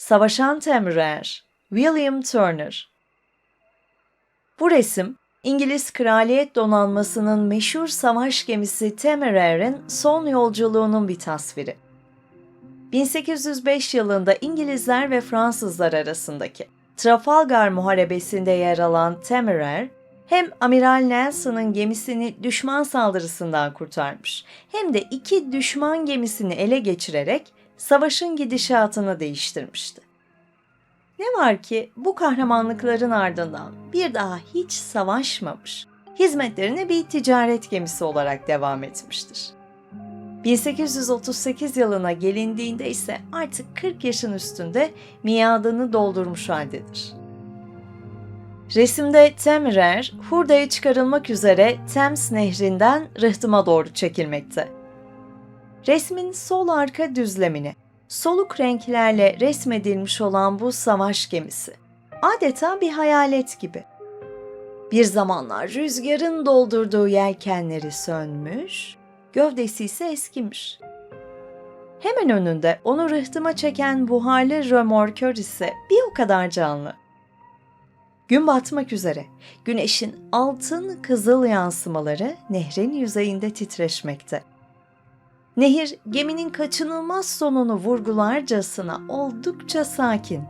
Savaşan Temürer, William Turner. Bu resim, İngiliz Kraliyet Donanması'nın meşhur savaş gemisi Temeraire'in son yolculuğunun bir tasviri. 1805 yılında İngilizler ve Fransızlar arasındaki Trafalgar Muharebesi'nde yer alan Temeraire, hem Amiral Nelson'ın gemisini düşman saldırısından kurtarmış, hem de iki düşman gemisini ele geçirerek savaşın gidişatını değiştirmişti. Ne var ki bu kahramanlıkların ardından bir daha hiç savaşmamış, hizmetlerine bir ticaret gemisi olarak devam etmiştir. 1838 yılına gelindiğinde ise artık 40 yaşın üstünde miadını doldurmuş haldedir. Resimde Temrer, hurdaya çıkarılmak üzere Thames nehrinden rıhtıma doğru çekilmekte. Resmin sol arka düzlemini soluk renklerle resmedilmiş olan bu savaş gemisi adeta bir hayalet gibi. Bir zamanlar rüzgarın doldurduğu yelkenleri sönmüş, gövdesi ise eskimiş. Hemen önünde onu rıhtıma çeken buharlı römorkör ise bir o kadar canlı. Gün batmak üzere. Güneşin altın kızıl yansımaları nehrin yüzeyinde titreşmekte. Nehir geminin kaçınılmaz sonunu vurgularcasına oldukça sakin.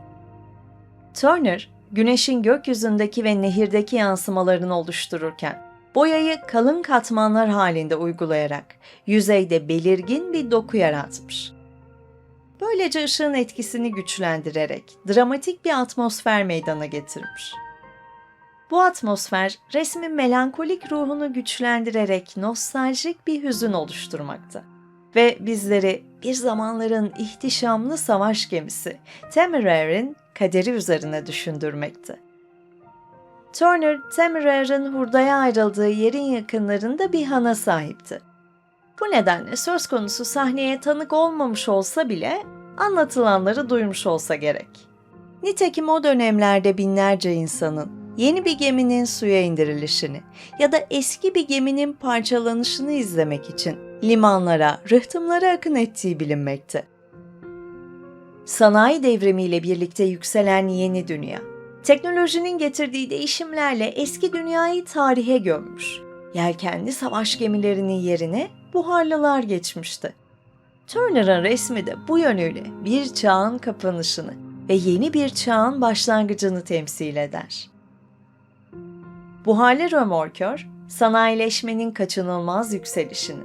Turner, güneşin gökyüzündeki ve nehirdeki yansımalarını oluştururken boyayı kalın katmanlar halinde uygulayarak yüzeyde belirgin bir doku yaratmış. Böylece ışığın etkisini güçlendirerek dramatik bir atmosfer meydana getirmiş. Bu atmosfer resmin melankolik ruhunu güçlendirerek nostaljik bir hüzün oluşturmakta ve bizleri bir zamanların ihtişamlı savaş gemisi Temeraire'in kaderi üzerine düşündürmekte. Turner, Temeraire'in hurdaya ayrıldığı yerin yakınlarında bir hana sahipti. Bu nedenle söz konusu sahneye tanık olmamış olsa bile anlatılanları duymuş olsa gerek. Nitekim o dönemlerde binlerce insanın yeni bir geminin suya indirilişini ya da eski bir geminin parçalanışını izlemek için limanlara, rıhtımlara akın ettiği bilinmekte. Sanayi devrimiyle birlikte yükselen yeni dünya, teknolojinin getirdiği değişimlerle eski dünyayı tarihe gömmüş. Yelkenli savaş gemilerinin yerine buharlılar geçmişti. Turner'ın resmi de bu yönüyle bir çağın kapanışını ve yeni bir çağın başlangıcını temsil eder. Buharlı römorkör, sanayileşmenin kaçınılmaz yükselişini,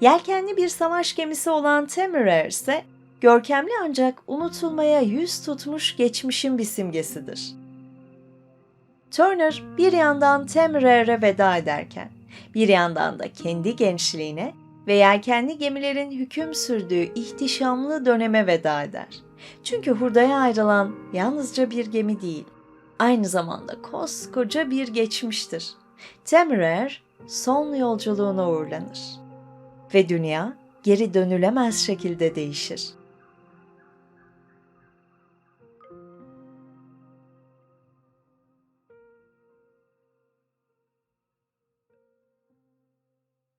yelkenli bir savaş gemisi olan Temeraire ise görkemli ancak unutulmaya yüz tutmuş geçmişin bir simgesidir. Turner bir yandan Temeraire'e veda ederken, bir yandan da kendi gençliğine ve yelkenli gemilerin hüküm sürdüğü ihtişamlı döneme veda eder. Çünkü hurdaya ayrılan yalnızca bir gemi değil, aynı zamanda koskoca bir geçmiştir. Temeraire son yolculuğuna uğurlanır ve dünya geri dönülemez şekilde değişir.